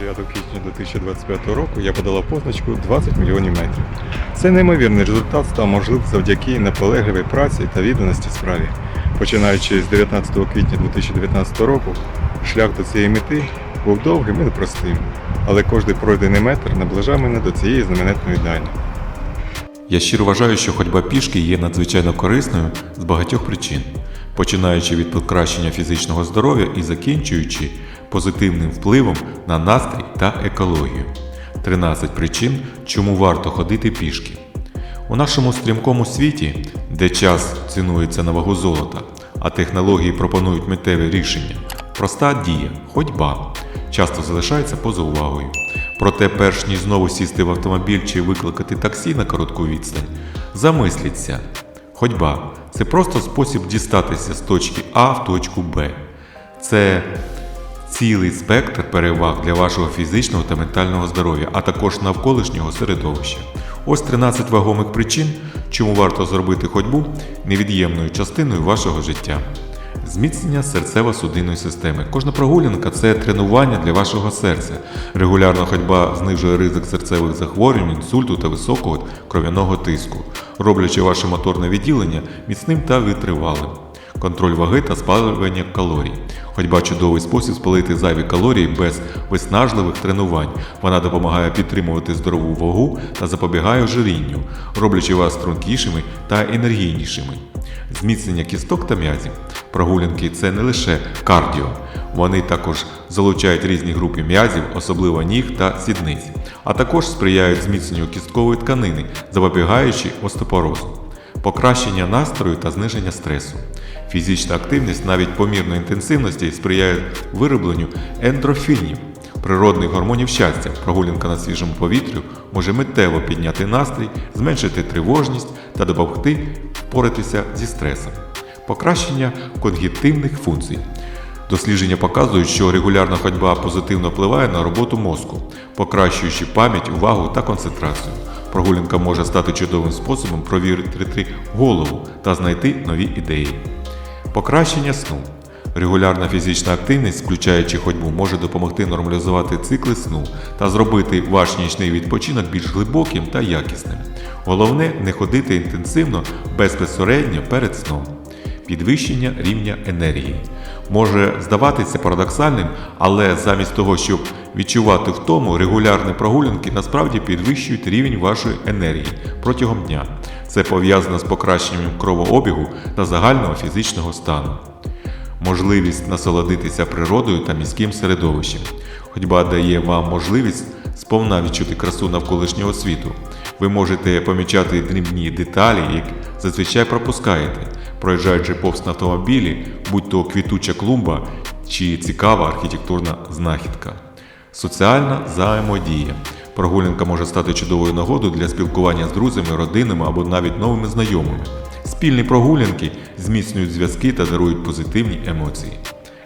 9 квітня 2025 року я подала позначку 20 мільйонів метрів. Цей неймовірний результат став можливим завдяки наполегливій праці та відданості справі. Починаючи з 19 квітня 2019 року, шлях до цієї мети був довгим і непростим, але кожний пройдений метр наближав мене до цієї знаменитної дані. Я щиро вважаю, що ходьба пішки є надзвичайно корисною з багатьох причин, починаючи від покращення фізичного здоров'я і закінчуючи позитивним впливом на настрій та екологію. 13 причин, чому варто ходити пішки. У нашому стрімкому світі, де час цінується на вагу золота, а технології пропонують миттєві рішення, проста дія, ходьба, часто залишається поза увагою. Проте, перш ніж знову сісти в автомобіль чи викликати таксі на коротку відстань, замисліться. Ходьба це просто спосіб дістатися з точки А в точку Б. Це цілий спектр переваг для вашого фізичного та ментального здоров'я, а також навколишнього середовища. Ось 13 вагомих причин, чому варто зробити ходьбу невід'ємною частиною вашого життя. Зміцнення серцево-судинної системи. Кожна прогулянка це тренування для вашого серця. Регулярна ходьба знижує ризик серцевих захворювань, інсульту та високого кров'яного тиску, роблячи ваше моторне відділення міцним та витривалим. Контроль ваги та спалювання калорій. Ходьба чудовий спосіб спалити зайві калорії без виснажливих тренувань. Вона допомагає підтримувати здорову вагу та запобігає ожирінню, роблячи вас стрункішими та енергійнішими. Зміцнення кісток та м'язів. Прогулянки це не лише кардіо, вони також залучають різні групи м'язів, особливо ніг та сідниць, а також сприяють зміцненню кісткової тканини, запобігаючи остеопорозу покращення настрою та зниження стресу. Фізична активність навіть помірної інтенсивності сприяє виробленню ендрофінів, природних гормонів щастя. Прогулянка на свіжому повітрю може миттєво підняти настрій, зменшити тривожність та допомогти впоратися зі стресом. Покращення когнітивних функцій. Дослідження показують, що регулярна ходьба позитивно впливає на роботу мозку, покращуючи пам'ять, увагу та концентрацію. Прогулянка може стати чудовим способом провірити голову та знайти нові ідеї. Покращення сну. Регулярна фізична активність, включаючи ходьбу, може допомогти нормалізувати цикли сну та зробити ваш нічний відпочинок більш глибоким та якісним. Головне не ходити інтенсивно безпосередньо перед сном. Підвищення рівня енергії. Може здаватися парадоксальним, але замість того, щоб відчувати втому, регулярні прогулянки насправді підвищують рівень вашої енергії протягом дня. Це пов'язано з покращенням кровообігу та загального фізичного стану. Можливість насолодитися природою та міським середовищем. Ходьба дає вам можливість сповна відчути красу навколишнього світу. Ви можете помічати дрібні деталі, зазвичай пропускаєте, проїжджаючи повз на автомобілі, будь то квітуча клумба чи цікава архітектурна знахідка. Соціальна взаємодія. Прогулянка може стати чудовою нагодою для спілкування з друзями, родинами або навіть новими знайомими. Спільні прогулянки зміцнюють зв'язки та дарують позитивні емоції.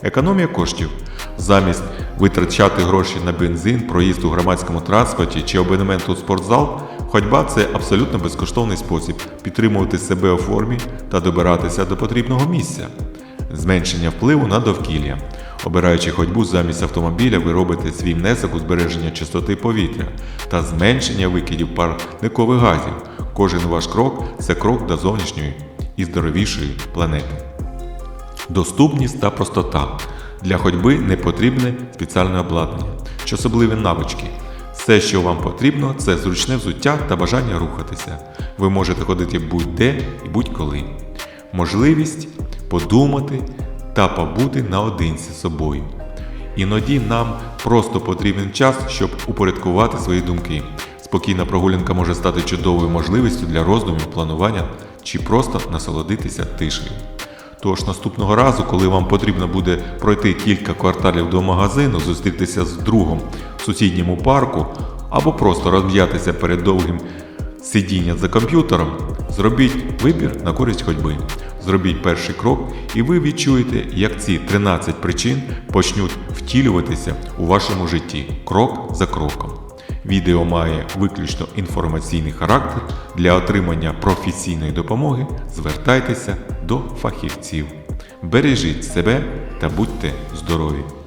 Економія коштів. Замість витрачати гроші на бензин, проїзд у громадському транспорті чи абонемент у спортзал, ходьба це абсолютно безкоштовний спосіб підтримувати себе у формі та добиратися до потрібного місця. Зменшення впливу на довкілля. Обираючи ходьбу замість автомобіля, ви робите свій внесок у збереження чистоти повітря та зменшення викидів парникових газів. Кожен ваш крок це крок до зовнішньої і здоровішої планети. Доступність та простота. Для ходьби не потрібне спеціальне обладнання чи особливі навички. Все, що вам потрібно, це зручне взуття та бажання рухатися. Ви можете ходити будь-де і будь-коли. Можливість подумати та побути наодинці з собою. Іноді нам просто потрібен час, щоб упорядкувати свої думки. Спокійна прогулянка може стати чудовою можливістю для роздумів, планування чи просто насолодитися тишею. Тож наступного разу, коли вам потрібно буде пройти кілька кварталів до магазину, зустрітися з другом в сусідньому парку або просто розм'ятися перед довгим сидінням за комп'ютером, зробіть вибір на користь ходьби. Зробіть перший крок, і ви відчуєте, як ці 13 причин почнуть втілюватися у вашому житті крок за кроком. Відео має виключно інформаційний характер. Для отримання професійної допомоги звертайтеся до фахівців. Бережіть себе та будьте здорові!